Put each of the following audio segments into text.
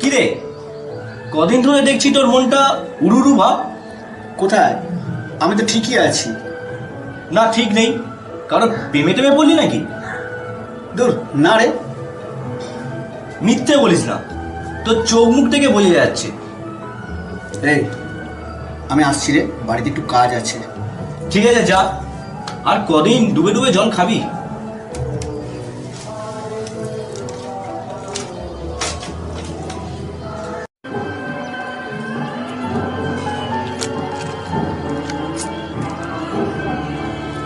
কি রে কদিন ধরে দেখছি তোর মনটা উড়ুরু ভাব। কোথায়? আমি তো ঠিকই আছি। না ঠিক নেই। কারণ প্রেমে টেমে বললি নাকি? দূর না রে। মিথ্যে বলিস না। তোর চোখ মুখ থেকে বোঝা যাচ্ছে। রে আমি আসছি রে। বাড়িতে একটু কাজ আছে। ঠিক আছে যা। আর কদিন ডুবে ডুবে জল খাবি?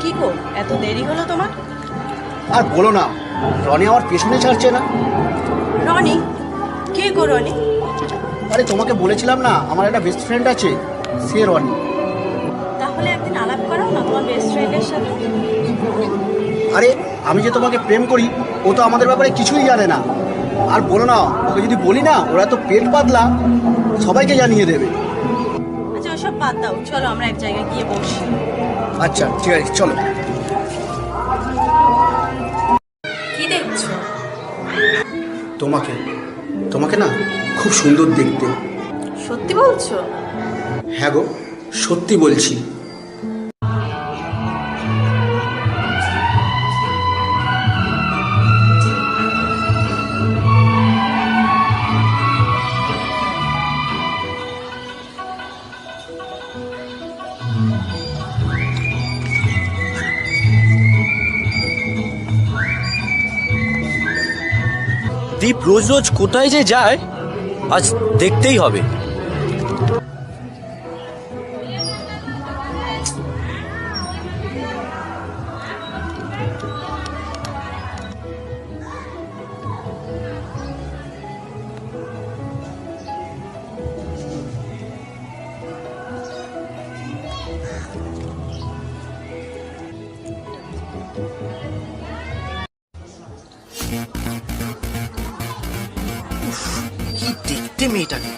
কি গো এত দেরি হলো তোমার? আর বলো না রনি আমার পেছনে ছাড়ছে না। রনি? কে গো রনি? আরে তোমাকে বলেছিলাম না আমার একটা বেস্ট ফ্রেন্ড আছে সে রনি। তাহলে একদিন আলাপ করাও না তোমার বেস্ট ফ্রেন্ডের সাথে? আরে আমি যে তোমাকে প্রেম করি ও তো আমাদের ব্যাপারে কিছুই জানে না। আর বলো না ওকে যদি বলি না ওরা তো পেট পাতলা সবাইকে জানিয়ে দেবে। আচ্ছা ওসব বাদ দাও। চলো আমরা এক জায়গায় গিয়ে বসি। আচ্ছা ঠিক আছে চলো। কি দেখছ? তোমাকে তোমাকে না খুব সুন্দর দেখতে। সত্যি বলছো? হ্যাঁ গো সত্যি বলছি। দীপ রোজ রোজ কোথায় যে যায় আজ দেখতেই হবে। দেখতে মেয়েটাকে।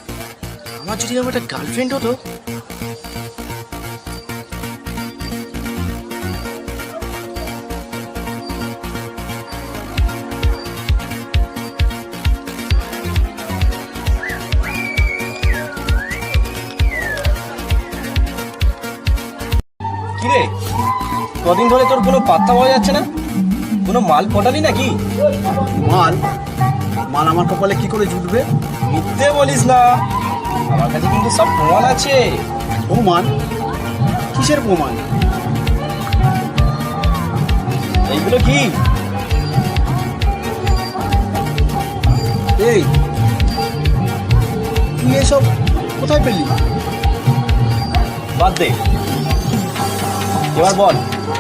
আমার যদি আমার একটা গার্লফ্রেন্ড হতো কিরে? কদিন ধরে তোর কোনো পাত্তা পাওয়া যাচ্ছে না? কোনো মাল পটালি নাকি? মাল? মাল আমার কপালে কি করে জুটবে? মিথ্যে বলিস না। আমার কাছে কিন্তু সব প্রমাণ আছে। প্রমাণ? কিসের প্রমাণ? এইগুলো কি? এই তুই এসব কোথায় পেলি? বাদ দে। এবার বল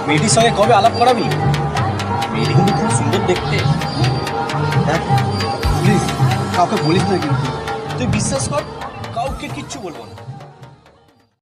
মেয়েটির সঙ্গে কবে আলাপ করাবি? মেয়েটি কিন্তু খুব সুন্দর দেখতে। দেখ কাউকে বলিস না কিন্তু। তুই বিশ্বাস কর কাউকে কিচ্ছু বলব না।